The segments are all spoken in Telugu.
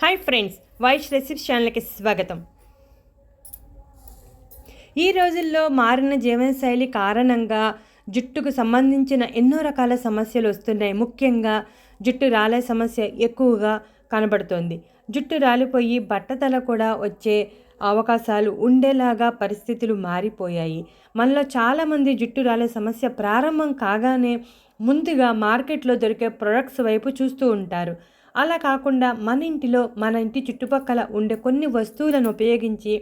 హాయ్ ఫ్రెండ్స్ వైష్ రెసిప్స్ ఛానల్కి స్వాగతం. ఈ రోజుల్లో మారిన జీవనశైలి కారణంగా జుట్టుకు సంబంధించిన ఎన్నో రకాల సమస్యలు వస్తున్నాయి. ముఖ్యంగా జుట్టు రాలే సమస్య ఎక్కువగా కనబడుతోంది. జుట్టు రాలిపోయి బట్టతల కూడా వచ్చే అవకాశాలు ఉండేలాగా పరిస్థితులు మారిపోయాయి. మనలో చాలామంది జుట్టు రాలే సమస్య ప్రారంభం కాగానే ముందుగా మార్కెట్లో దొరికే ప్రొడక్ట్స్ వైపు చూస్తూ ఉంటారు. అలా కాకుండా మన ఇంటిలో మన ఇంటి చుట్టుపక్కల ఉండే కొన్ని వస్తువులను ఉపయోగించి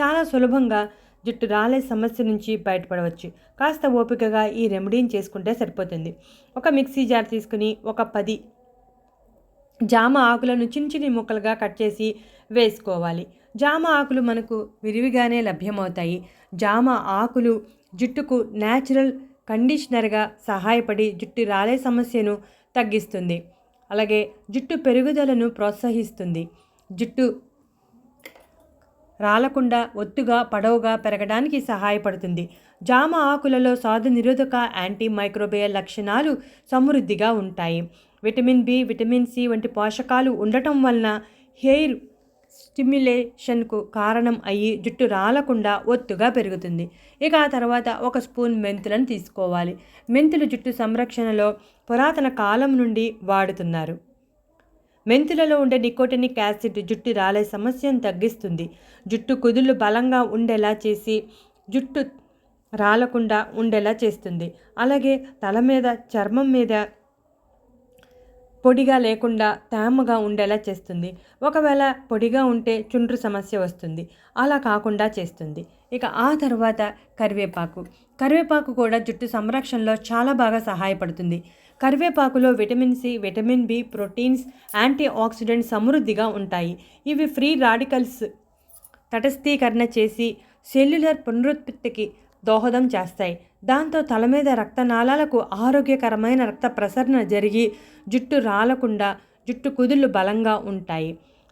చాలా సులభంగా జుట్టు రాలే సమస్య నుంచి బయటపడవచ్చు. కాస్త ఓపికగా ఈ రెమెడీని చేసుకుంటే సరిపోతుంది. ఒక మిక్సీ జార్ తీసుకుని ఒక పది జామ ఆకులను చిన్న చిన్న ముక్కలుగా కట్ చేసి వేసుకోవాలి. జామ ఆకులు మనకు విరివిగానే లభ్యమవుతాయి. జామ ఆకులు జుట్టుకు న్యాచురల్ కండిషనర్గా సహాయపడి జుట్టు రాలే సమస్యను తగ్గిస్తుంది. అలాగే జుట్టు పెరుగుదలను ప్రోత్సహిస్తుంది. జుట్టు రాలకుండా ఒత్తుగా పొడవుగా పెరగడానికి సహాయపడుతుంది. జామ ఆకులలో సాధు నిరోధక యాంటీ మైక్రోబియల్ లక్షణాలు సమృద్ధిగా ఉంటాయి. విటమిన్ బి విటమిన్ సి వంటి పోషకాలు ఉండటం వలన హెయిర్ స్టిమ్యులేషన్కు కారణం అయ్యి జుట్టు రాలకుండా ఒత్తుగా పెరుగుతుంది. ఇక ఆ తర్వాత ఒక స్పూన్ మెంతులను తీసుకోవాలి. మెంతులు జుట్టు సంరక్షణలో పురాతన కాలం నుండి వాడుతున్నారు. మెంతులలో ఉండే నికోటినిక్ యాసిడ్ జుట్టు రాలే సమస్యను తగ్గిస్తుంది. జుట్టు కుదుళ్ళు బలంగా ఉండేలా చేసి జుట్టు రాలకుండా ఉండేలా చేస్తుంది. అలాగే తల మీద చర్మం మీద పొడిగా లేకుండా తేమగా ఉండేలా చేస్తుంది. ఒకవేళ పొడిగా ఉంటే చుండ్రు సమస్య వస్తుంది. అలా కాకుండా చేస్తుంది. ఇక ఆ తర్వాత కరివేపాకు. కరివేపాకు కూడా జుట్టు సంరక్షణలో చాలా బాగా సహాయపడుతుంది. కరివేపాకులో vitamin C vitamin B proteins antioxidant సమృద్ధిగా ఉంటాయి. ఇవి ఫ్రీ రాడికల్స్ తటస్థీకరణ చేసి సెల్యులర్ పునరుత్పత్తికి దోహదం చేస్తాయి. దాంతో తల మీద రక్తనాళాలకు ఆరోగ్యకరమైన రక్త ప్రసరణ జరిగి జుట్టు రాలకుండా జుట్టు కుదుళ్ళు బలంగా ఉంటాయి.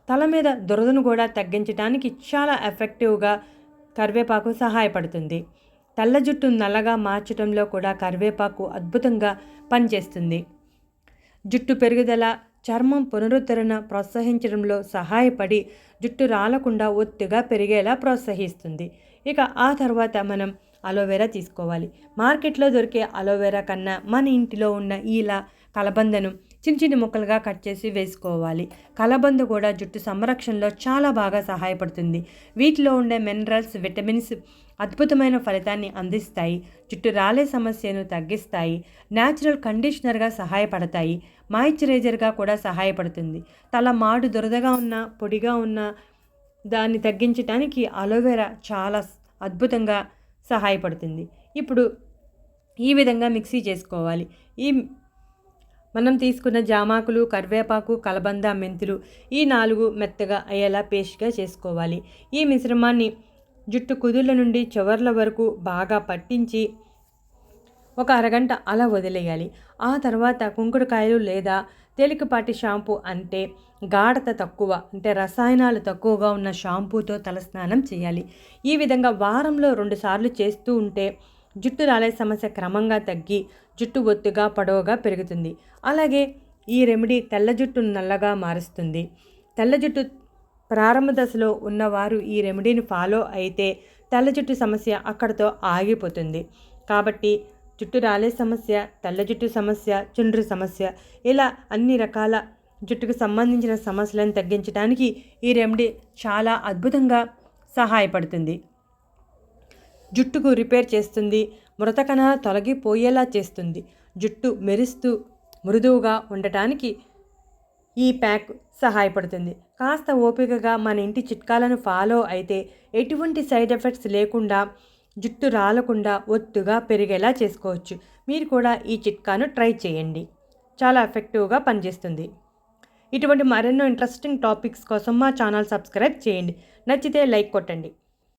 తల మీద దురదను కూడా తగ్గించడానికి చాలా ఎఫెక్టివ్గా కరివేపాకు సహాయపడుతుంది. తెల్ల జుట్టు నల్లగా మార్చడంలో కూడా కరివేపాకు అద్భుతంగా పనిచేస్తుంది. జుట్టు పెరుగుదల చర్మం పునరుద్ధరణ ప్రోత్సహించడంలో సహాయపడి జుట్టు రాలకుండా ఒత్తుగా పెరిగేలా ప్రోత్సహిస్తుంది. ఇక ఆ తర్వాత మనం అలోవెరా తీసుకోవాలి. మార్కెట్లో దొరికే అలోవెరా కన్నా మన ఇంటిలో ఉన్న ఇలా కలబందను చిన్న చిన్న ముక్కలుగా కట్ చేసి వేసుకోవాలి. కలబంద కూడా జుట్టు సంరక్షణలో చాలా బాగా సహాయపడుతుంది. వీటిలో ఉండే మినరల్స్ విటమిన్స్ అద్భుతమైన ఫలితాన్ని అందిస్తాయి. జుట్టు రాలే సమస్యను తగ్గిస్తాయి. న్యాచురల్ కండిషనర్గా సహాయపడతాయి. మాయిశ్చరైజర్గా కూడా సహాయపడుతుంది. తల మాడు దురదగా ఉన్న పొడిగా ఉన్న దాన్ని తగ్గించడానికి అలోవెరా చాలా అద్భుతంగా సహాయపడుతుంది. ఇప్పుడు ఈ విధంగా మిక్సీ చేసుకోవాలి. ఈ మనం తీసుకున్న జామాకులు కరివేపాకు కలబంద మెంతులు ఈ నాలుగు మెత్తగా అయ్యేలా పేస్ట్గా చేసుకోవాలి. ఈ మిశ్రమాన్ని జుట్టు కుదుళ్ళ నుండి చివర్ల వరకు బాగా పట్టించి ఒక అరగంట అలా వదిలేయాలి. ఆ తర్వాత కుంకుడుకాయలు లేదా తేలికపాటి షాంపూ అంటే గాఢత తక్కువ అంటే రసాయనాలు తక్కువగా ఉన్న షాంపూతో తలస్నానం చేయాలి. ఈ విధంగా వారంలో రెండుసార్లు చేస్తూ ఉంటే జుట్టు రాలే సమస్య క్రమంగా తగ్గి జుట్టు ఒత్తుగా పొడవుగా పెరుగుతుంది. అలాగే ఈ రెమెడీ తెల్ల జుట్టును నల్లగా మారుస్తుంది. తెల్ల జుట్టు ప్రారంభ దశలో ఉన్నవారు ఈ రెమెడీని ఫాలో అయితే తెల్ల జుట్టు సమస్య అక్కడితో ఆగిపోతుంది. కాబట్టి జుట్టు రాలే సమస్య తెల్ల జుట్టు సమస్య చుండ్రు సమస్య ఇలా అన్ని రకాల జుట్టుకు సంబంధించిన సమస్యలను తగ్గించడానికి ఈ రెమెడీ చాలా అద్భుతంగా సహాయపడుతుంది. జుట్టుకు రిపేర్ చేస్తుంది. మృత కణాలు తొలగిపోయేలా చేస్తుంది. జుట్టు మెరుస్తూ మృదువుగా ఉండటానికి ఈ ప్యాక్ సహాయపడుతుంది. కాస్త ఓపికగా మన ఇంటి చిట్కాలను ఫాలో అయితే ఎటువంటి సైడ్ ఎఫెక్ట్స్ లేకుండా జుట్టు రాలకుండా ఒత్తుగా పెరిగేలా చేసుకోవచ్చు. మీరు కూడా ఈ చిట్కాను ట్రై చేయండి. చాలా ఎఫెక్టివ్గా పనిచేస్తుంది. ఇటువంటి మరెన్నో ఇంట్రెస్టింగ్ టాపిక్స్ కోసం మా ఛానల్ సబ్స్క్రైబ్ చేయండి. నచ్చితే లైక్ కొట్టండి.